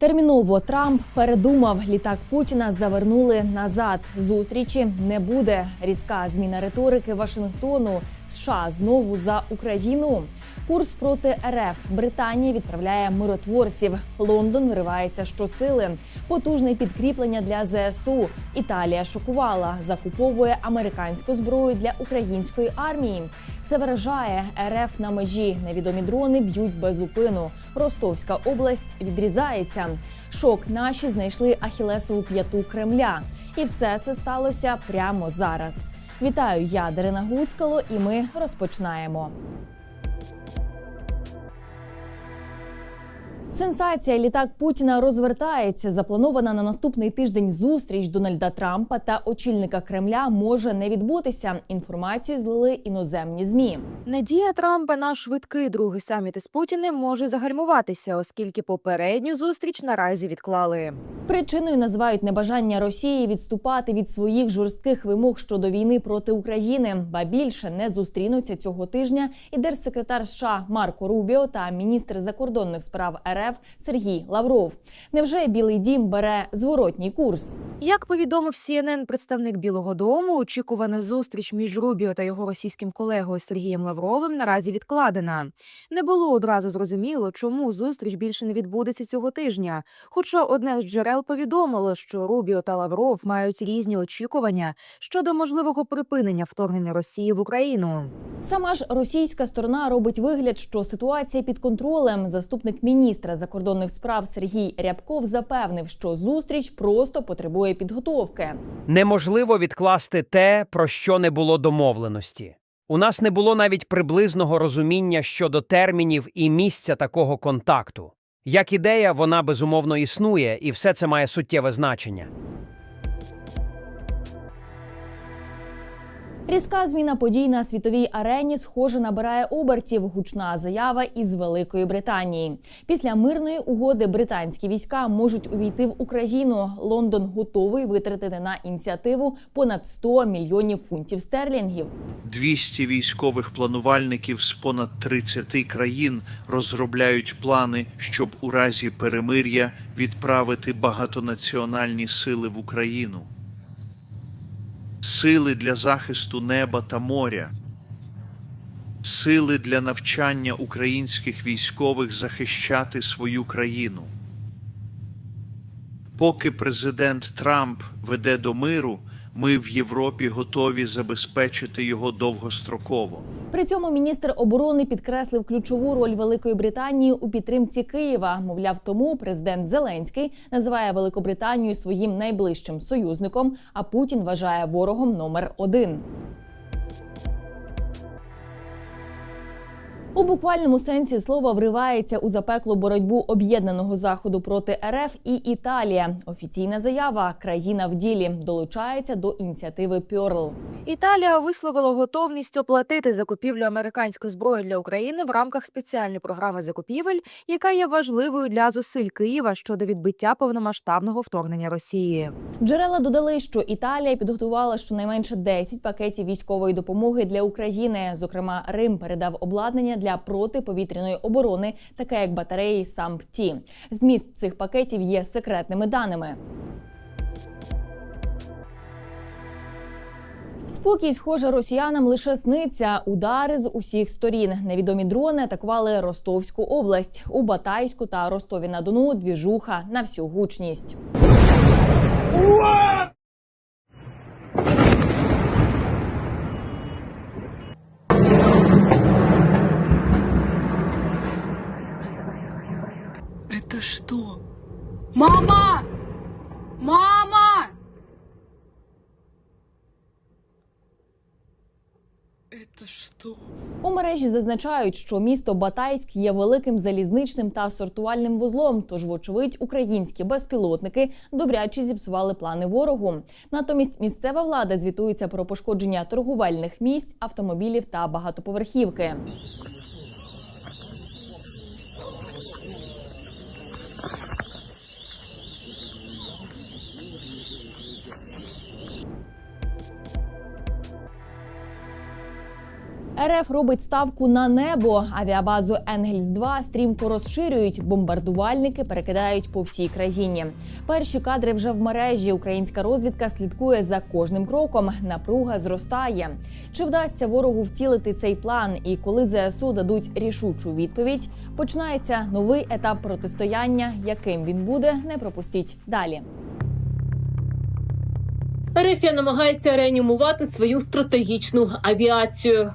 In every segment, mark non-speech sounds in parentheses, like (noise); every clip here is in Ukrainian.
Терміново Трамп передумав. Літак Путіна завернули назад. Зустрічі не буде. Різка зміна риторики Вашингтону. США знову за Україну. Курс проти РФ. Британія відправляє миротворців. Лондон виривається щосили. Потужне підкріплення для ЗСУ. Італія шокувала. Закуповує американську зброю для української армії. Це вражає РФ на межі. Невідомі дрони б'ють без зупину. Ростовська область відрізається. Шок наші знайшли ахілесову п'яту Кремля. І все це сталося прямо зараз. Вітаю, я Дарина Гуцкало, і ми розпочинаємо. Сенсація літак Путіна розвертається. Запланована на наступний тиждень зустріч Дональда Трампа та очільника Кремля може не відбутися. Інформацію злили іноземні змі. Надія Трампа на швидкий другий саміт із Путіним може загальмуватися, оскільки попередню зустріч наразі відклали. Причиною називають небажання Росії відступати від своїх жорстких вимог щодо війни проти України, ба більше не зустрінуться цього тижня і держсекретар США Марко Рубіо та міністр закордонних справ РФ Сергій Лавров. Невже Білий Дім бере зворотній курс? Як повідомив CNN представник Білого Дому, очікувана зустріч між Рубіо та його російським колегою Сергієм Лавровим наразі відкладена. Не було одразу зрозуміло, чому зустріч більше не відбудеться цього тижня. Хоча одне з джерел повідомило, що Рубіо та Лавров мають різні очікування щодо можливого припинення вторгнення Росії в Україну. Сама ж російська сторона робить вигляд, що ситуація під контролем. Заступник міністра закордонних справ Сергій Рябков запевнив, що зустріч просто потребує підготовки. Неможливо відкласти те, про що не було домовленості. У нас не було навіть приблизного розуміння щодо термінів і місця такого контакту. Як ідея, вона безумовно існує, і все це має суттєве значення. Різка зміна подій на світовій арені схоже набирає обертів. Гучна заява із Великої Британії. Після мирної угоди британські війська можуть увійти в Україну. Лондон готовий витратити на ініціативу понад 100 мільйонів фунтів стерлінгів. 200 військових планувальників з понад 30 країн розробляють плани, щоб у разі перемир'я відправити багатонаціональні сили в Україну. Сили для захисту неба та моря. Сили для навчання українських військових захищати свою країну. Поки президент Трамп веде до миру, ми в Європі готові забезпечити його довгостроково. При цьому міністр оборони підкреслив ключову роль Великої Британії у підтримці Києва. Мовляв, тому президент Зеленський називає Великобританію своїм найближчим союзником, а Путін вважає ворогом номер один. У буквальному сенсі слова вривається у запеклу боротьбу об'єднаного заходу проти РФ і Італія. Офіційна заява країна в ділі долучається до ініціативи Пьорл. Італія висловила готовність оплатити закупівлю американської зброї для України в рамках спеціальної програми закупівель, яка є важливою для зусиль Києва щодо відбиття повномасштабного вторгнення Росії. Джерела додали, що Італія підготувала щонайменше 10 пакетів військової допомоги для України. Зокрема, Рим передав обладнання для протиповітряної оборони, таке як батареї САМП-Ті. Зміст цих пакетів є секретними даними. Спокій, схоже, росіянам лише сниться. Удари з усіх сторін. Невідомі дрони атакували Ростовську область. У Батайську та Ростові на Дону двіжуха на всю гучність. Это что? Мама! Мама! Это что? У мережі зазначають, що місто Батайськ є великим залізничним та сортувальним вузлом. Тож, вочевидь, українські безпілотники добряче зіпсували плани ворогу. Натомість місцева влада звітується про пошкодження торговельних місць, автомобілів та багатоповерхівки. РФ робить ставку на небо. Авіабазу Енгельс 2 стрімко розширюють. Бомбардувальники перекидають по всій країні. Перші кадри вже в мережі. Українська розвідка слідкує за кожним кроком. Напруга зростає. Чи вдасться ворогу втілити цей план? І коли ЗСУ дадуть рішучу відповідь, починається новий етап протистояння. Яким він буде, не пропустіть далі. Ерефія намагається реанімувати свою стратегічну авіацію.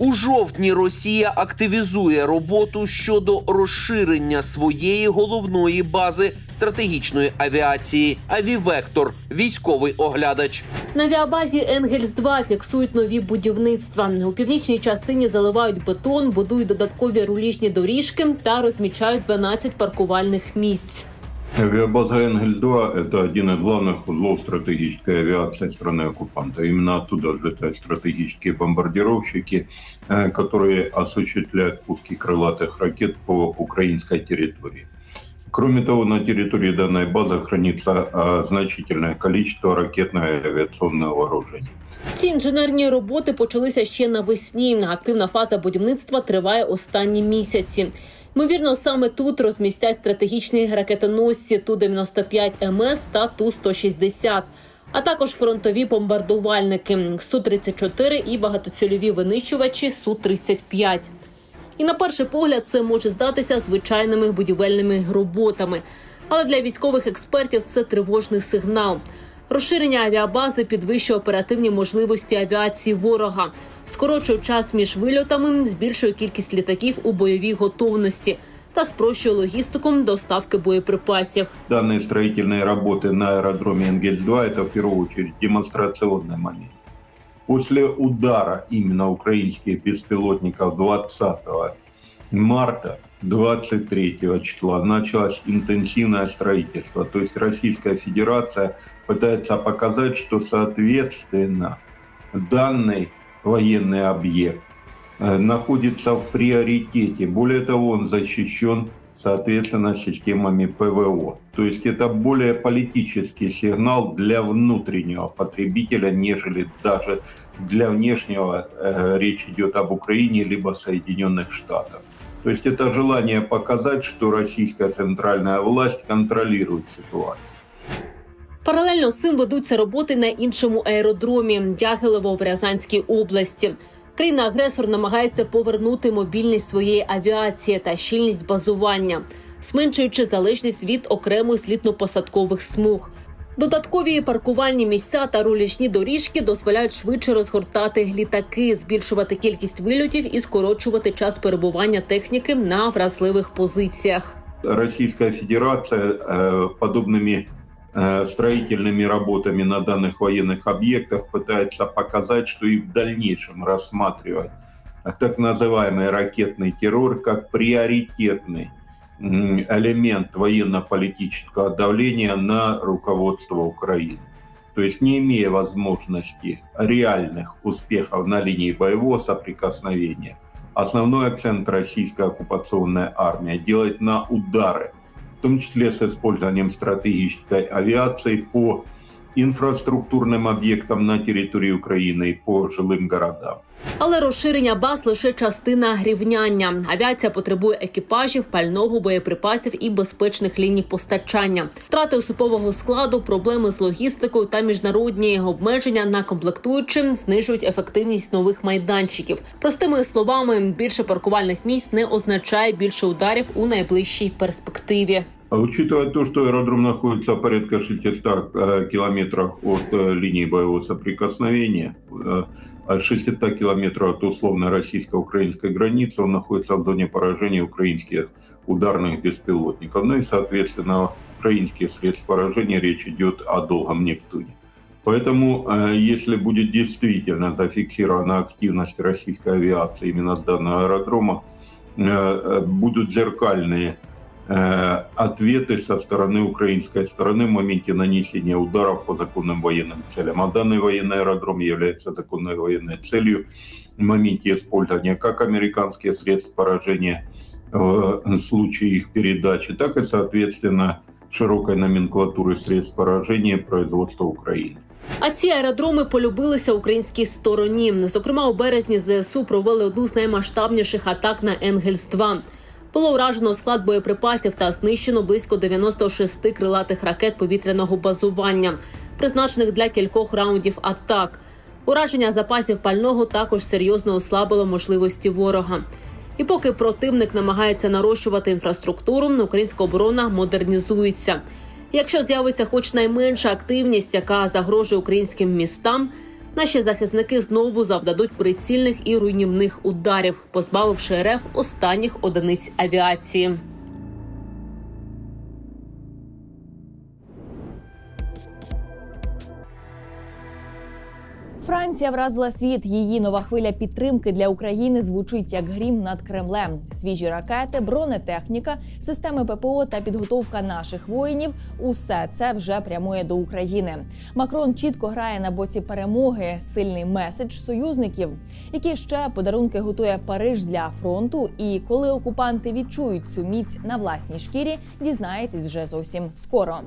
У жовтні Росія активізує роботу щодо розширення своєї головної бази стратегічної авіації Авівектор, військовий оглядач. На авіабазі Енгельс 2 фіксують нові будівництва. У північній частині заливають бетон, будують додаткові руліжні доріжки та розмічають 12 паркувальних місць. Авиабаза Энгельс-2 – это один из главных узлов стратегической авиации страны-оккупанта. Именно оттуда взлетают стратегические бомбардировщики, э, которые осуществляют пуски крылатых ракет по украинской территории. Кроме того, на территории данной базы хранится э, значительное количество ракетного и авиационного вооружения. Ці інженерні роботи почалися ще навесні. Активна фаза будівництва триває останні місяці. Ймовірно, саме тут розмістять стратегічні ракетоносці Ту-95 МС та Ту-160, а також фронтові бомбардувальники Су-34 і багатоцільові винищувачі Су-35. І на перший погляд це може здатися звичайними будівельними роботами. Але для військових експертів це тривожний сигнал. Розширення авіабази підвищує оперативні можливості авіації ворога, скорочує час між вильотами, збільшує кількість літаків у бойовій готовності та спрощує логістику доставки боєприпасів. Данные строительные работы на аэродроме Энгельс-2 – это в первую очередь демонстрационный момент. После удара именно украинских беспилотников 20 марта 23 числа началось интенсивное строительство. То есть Российская Федерация пытается показать, что соответственно данный военный объект э, находится в приоритете. Более того, он защищен соответственно системами ПВО. То есть это более политический сигнал для внутреннего потребителя, нежели даже для внешнего э, речь идет об Украине либо Соединенных Штатах. То есть это желание показать, что российская центральная власть контролирует ситуацию. Паралельно з цим ведуться роботи на іншому аеродромі Дягилево в Рязанській області. Країна-агресор намагається повернути мобільність своєї авіації та щільність базування, зменшуючи залежність від окремих злітно-посадкових смуг. Додаткові паркувальні місця та рулічні доріжки дозволяють швидше розгортати літаки, збільшувати кількість вильотів і скорочувати час перебування техніки на вразливих позиціях. Российская Федерация э, подобными э, строительными работами на данных военных объектах пытается показать, что и в дальнейшем рассматривать так называемый ракетный террор как приоритетный элемент военно-политического давления на руководство Украины. То есть не имея возможности реальных успехов на линии боевого соприкосновения, основной акцент российской оккупационной армии делать на удары, в том числе с использованием стратегической авиации по инфраструктурным объектам на территории Украины и по жилым городам. Але розширення баз лише частина рівняння. Авіація потребує екіпажів, пального, боєприпасів і безпечних ліній постачання. Втрати особового складу, проблеми з логістикою та міжнародні обмеження на комплектуючим знижують ефективність нових майданчиків. Простими словами, більше паркувальних місць не означає більше ударів у найближчій перспективі. А Учитывая то, что аэродром находится порядка 600 э, километров от э, линии боевого соприкосновения, э, от 600 километров от условно российско-украинской границы, он находится в зоне поражения украинских ударных беспилотников. Ну и, соответственно, украинские средства поражения, речь идет о долгом Нептуне. Поэтому, если будет действительно зафиксирована активность российской авиации именно с данного аэродрома, будут зеркальные ответы со стороны украинской стороны в моменте нанесения ударов по законным военным целям. А данный военный аэродром является законной военной целью в моменте использования как американских средств поражения в случае их передачи, так и, соответственно, широкой номенклатуры средств поражения производства Украины. А ці аеродроми полюбилися українській стороні. Зокрема, у березні ЗСУ провели одну з наймасштабніших атак на Енгельс 2 було уражено склад боєприпасів та знищено близько 96 крилатих ракет повітряного базування, призначених для кількох раундів атак. Ураження запасів пального також серйозно ослабило можливості ворога. І поки противник намагається нарощувати інфраструктуру, українська оборона модернізується. Якщо з'явиться хоч найменша активність, яка загрожує українським містам, наші захисники знову завдадуть прицільних і руйнівних ударів, позбавивши РФ останніх одиниць авіації. Франція вразила світ. Її нова хвиля підтримки для України звучить як грім над Кремлем. Свіжі ракети, бронетехніка, системи ППО та підготовка наших воїнів усе це вже прямує до України. Макрон чітко грає на боці перемоги. Сильний меседж союзників, які ще подарунки готує Париж для фронту. І коли окупанти відчують цю міць на власній шкірі, дізнаєтесь вже зовсім скоро.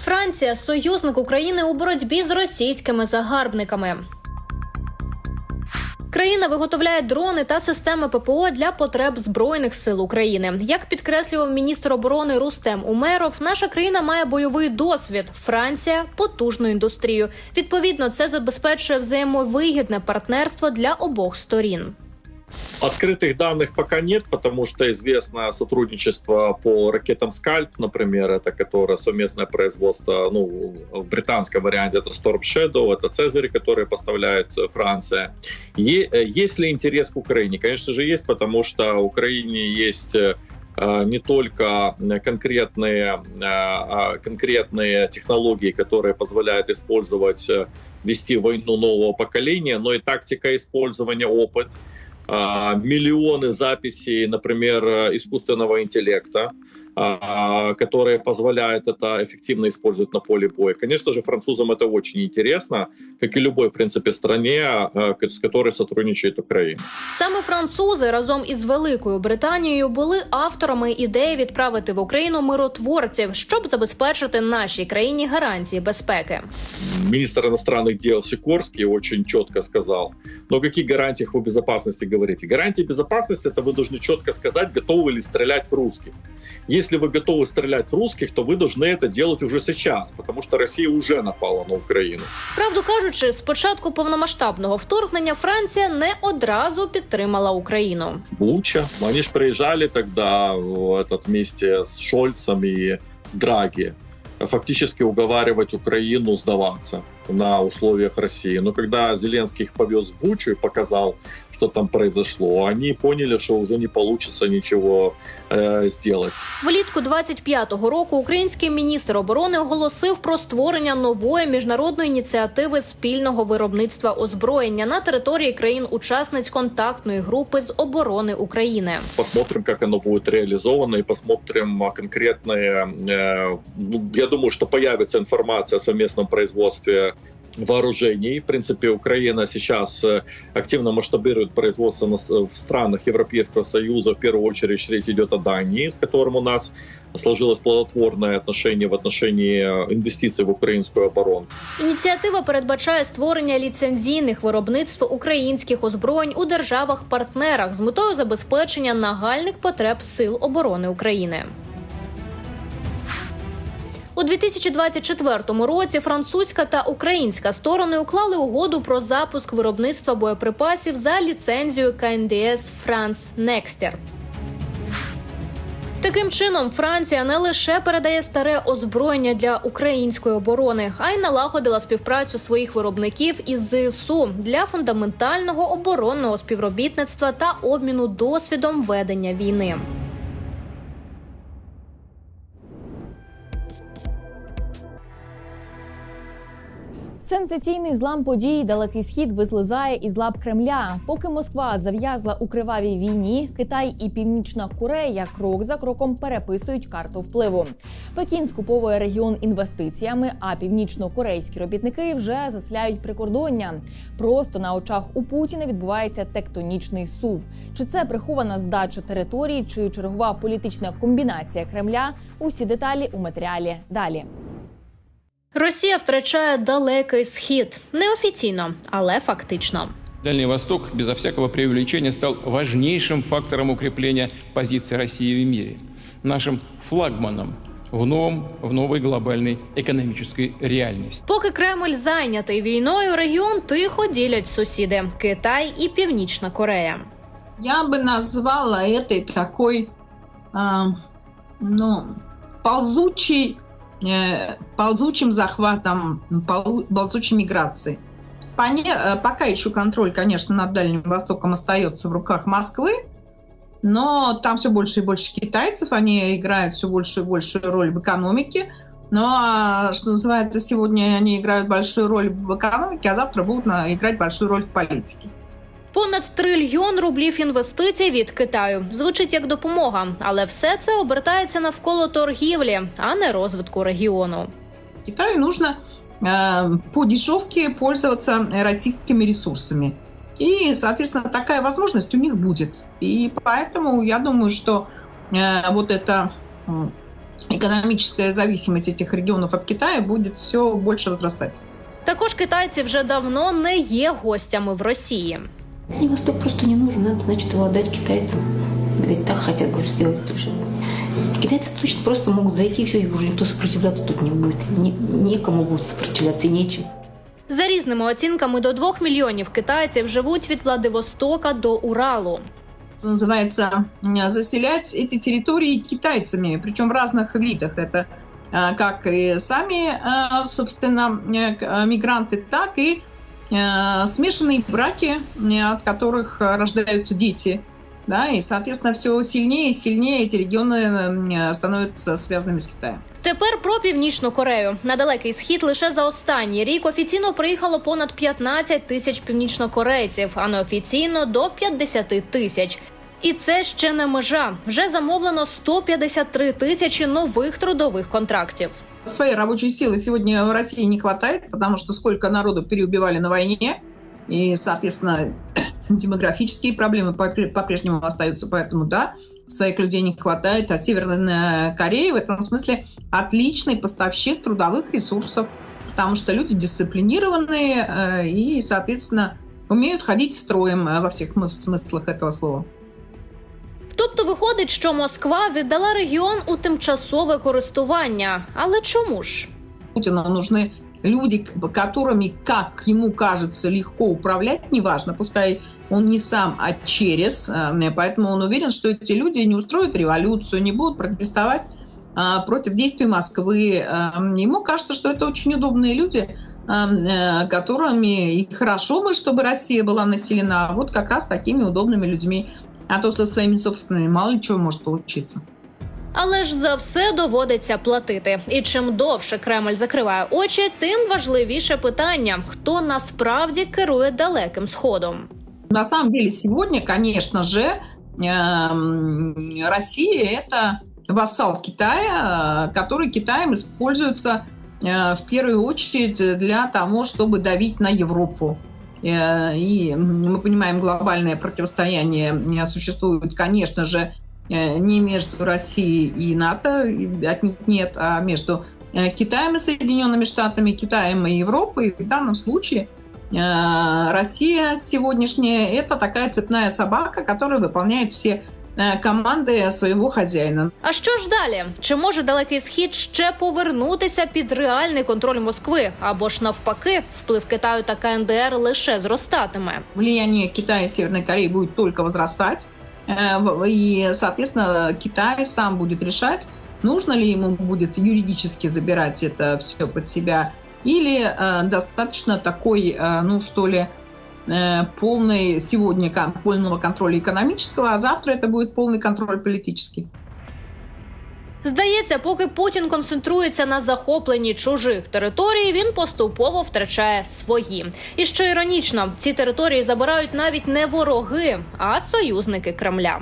Франція союзник України у боротьбі з російськими загарбниками. Країна виготовляє дрони та системи ППО для потреб збройних сил України. Як підкреслював міністр оборони Рустем Умеров, наша країна має бойовий досвід. Франція потужну індустрію. Відповідно, це забезпечує взаємовигідне партнерство для обох сторін. Открытых данных пока нет, потому что известно сотрудничество по ракетам «Скальп», например, это которое совместное производство, ну, в британском варианте это Storm Shadow, это «Цезарь», который поставляет Франция. Е- э, есть ли интерес к Украине? Конечно же есть, потому что Украине есть э, не только конкретные, э, а, конкретные технологии, которые позволяют использовать, э, вести войну нового поколения, но и тактика использования, опыт, миллионы записей, например, э, искусственного интеллекта, которые позволяют это эффективно использовать на поле боя. Конечно же, французам это очень интересно, как и любой, в принципе, стране, э, с которой сотрудничает Украина. Саме французи разом із Великою Британією були авторами ідеї відправити в Україну миротворців, щоб забезпечити нашій країні гарантії безпеки. Министр иностранных дел Сикорский очень четко сказал, но о каких гарантиях вы безопасности говорите? Гарантии безопасности это вы должны четко сказать, готовы ли стрелять в русских. Если вы готовы стрелять в русских, то вы должны это делать уже сейчас, потому что Россия уже напала на Украину. Правду кажучи, з початку повномасштабного вторгнення Франція не одразу підтримала Україну. Буча. Они же приезжали тогда в этот вместе с Шольцем и Драги фактически уговаривать Украину сдаваться на условиях России. Но когда Зеленский их повез в Бучу и показал, что там произошло, они поняли, что уже не получится ничего э, сделать. Влітку 25-го року український міністр оборони оголосив про створення нової міжнародної ініціативи спільного виробництва озброєння на території країн-учасниць контактної групи з оборони України. Посмотрим, как оно будет реализовано, и посмотрим а, конкретные... э, ну, я думаю, что появится информация о совместном производстве вооружений. В принципе, Украина сейчас э, активно масштабирует производство на с- в странах Европейского Союза. В первую очередь речь идет о Дании, с которым у нас сложилось плодотворное отношение в отношении э, инвестиций в украинскую оборону. Ініціатива передбачає створення ліцензійних виробництв українських озброєнь у державах-партнерах з метою забезпечення нагальних потреб сил оборони України. У 2024 році французька та українська сторони уклали угоду про запуск виробництва боєприпасів за ліцензією КНДС France Nexter. Таким чином, Франція не лише передає старе озброєння для української оборони, а й налагодила співпрацю своїх виробників із ЗСУ для фундаментального оборонного співробітництва та обміну досвідом ведення війни. Сенсаційний злам подій далекий схід визлизає із лап Кремля. Поки Москва зав'язла у кривавій війні, Китай і Північна Корея крок за кроком переписують карту впливу. Пекін скуповує регіон інвестиціями, а північно-корейські робітники вже засляють прикордоння. Просто на очах у Путіна відбувається тектонічний сув. Чи це прихована здача території, чи чергова політична комбінація Кремля? Усі деталі у матеріалі далі. Росія втрачає далекий схід неофіційно, але фактично. Дальний Восток, безо всякого преувеличения, стал важнейшим фактором укрепления позиции России в мире, нашим флагманом в, новом, в новой глобальной экономической реальности. Поки Кремль зайнятий війною, регіон тихо ділять сусіди Китай і Північна Корея. Я бы назвала это такой, а, ну, ползучий, э, ползучим захватом, ползучей миграции. Поне- э, пока еще контроль, конечно, над Дальним Востоком остается в руках Москвы, но там все больше и больше китайцев, они играют все большую и большую роль в экономике. Ну, а, что называется, сегодня они играют большую роль в экономике, а завтра будут играть большую роль в политике. Понад трильйон рублів інвестицій від Китаю звучить як допомога, але все це обертається навколо торгівлі, а не розвитку регіону. Китаю нужно э, по дешевке пользоваться российскими ресурсами. И, соответственно, такая возможность у них будет. И поэтому я думаю, что э, вот эта м, экономическая зависимость этих регионов от Китая будет все больше возрастать. Також китайці вже давно не є гостями в Росії. Дальний Восток просто не нужен, надо, значит, его отдать китайцам. Ведь так хотят, говорю, сделать тоже. Китайцы точно просто могут зайти, и все, и уже никто сопротивляться тут не будет. Не, некому будет сопротивляться, и нечем. За різними оцінками до двох мільйонів китайців живуть від Владивостока до Уралу. Что называется, м, заселять эти территории китайцами, причем в разных видах. Это э, как и сами, э, собственно, э, к- э, мигранты, так и э, смешанные браки, э, от которых э, рождаются дети. Да, и, соответственно, все сильнее и сильнее эти регионы э, становятся связанными с Китаем. Тепер про північну Корею. На далекий схід лише за останній рік офіційно приїхало понад 15 тисяч північнокорейців, а неофіційно до 50 тисяч. І це ще не межа. Вже замовлено 153 тисячі нових трудових контрактів. Своей рабочей силы сегодня в России не хватает, потому что сколько народу переубивали на войне, и, соответственно, (clears throat) демографические проблемы попре- по-прежнему остаются, поэтому, да, своих людей не хватает, а Северная Корея в этом смысле отличный поставщик трудовых ресурсов, потому что люди дисциплинированные э, и, соответственно, умеют ходить строем э, во всех мыс- смыслах этого слова. Тобто виходить, що Москва віддала регіон у тимчасове користування. Але чому ж? Путину нужны люди, к- которыми, как ему кажется, легко управлять, неважно, пускай он не сам, а через. э, Поэтому он уверен, что эти люди не устроят революцию, не будут протестовать а, против действий Москвы. Э, Ему кажется, что это очень удобные люди, э, э, которыми и хорошо бы, чтобы Россия была населена вот как раз такими удобными людьми. А то со своими собственными мало ли чего может получиться. Але ж за все доводиться платити. І чим довше Кремль закриває очі, тим важливіше питання: хто насправді керує далеким сходом. На самом деле сегодня, конечно же, эм, Россия это вассал Китая, э, который Китаем используется э, в первую очередь для того, чтобы давить на Европу. Э, И мы понимаем, глобальное противостояние существует, конечно же, э, не между Россией и НАТО, нет, а между э, Китаем и Соединенными Штатами, Китаем и Европой. В данном случае Россия сегодняшняя – это такая цепная собака, которая выполняет все э, команды своего хозяина. А що ж далі? Чи може далекий схід ще повернутися під реальний контроль Москви? Або ж навпаки, вплив Китаю та КНДР лише зростатиме? Влияние Китая и Северной Кореи будет только возрастать. Э, в- И, соответственно, Китай сам будет решать, нужно ли ему будет юридически забирать это все под себя, или э, достаточно такой, э, ну что ли, э, полный сегодня кон- полного контроля экономического, а завтра это будет полный контроль политический. Здається, поки Путін концентрується на захопленні чужих територій, він поступово втрачає свої. І що іронічно, ці території забирають навіть не вороги, а союзники Кремля.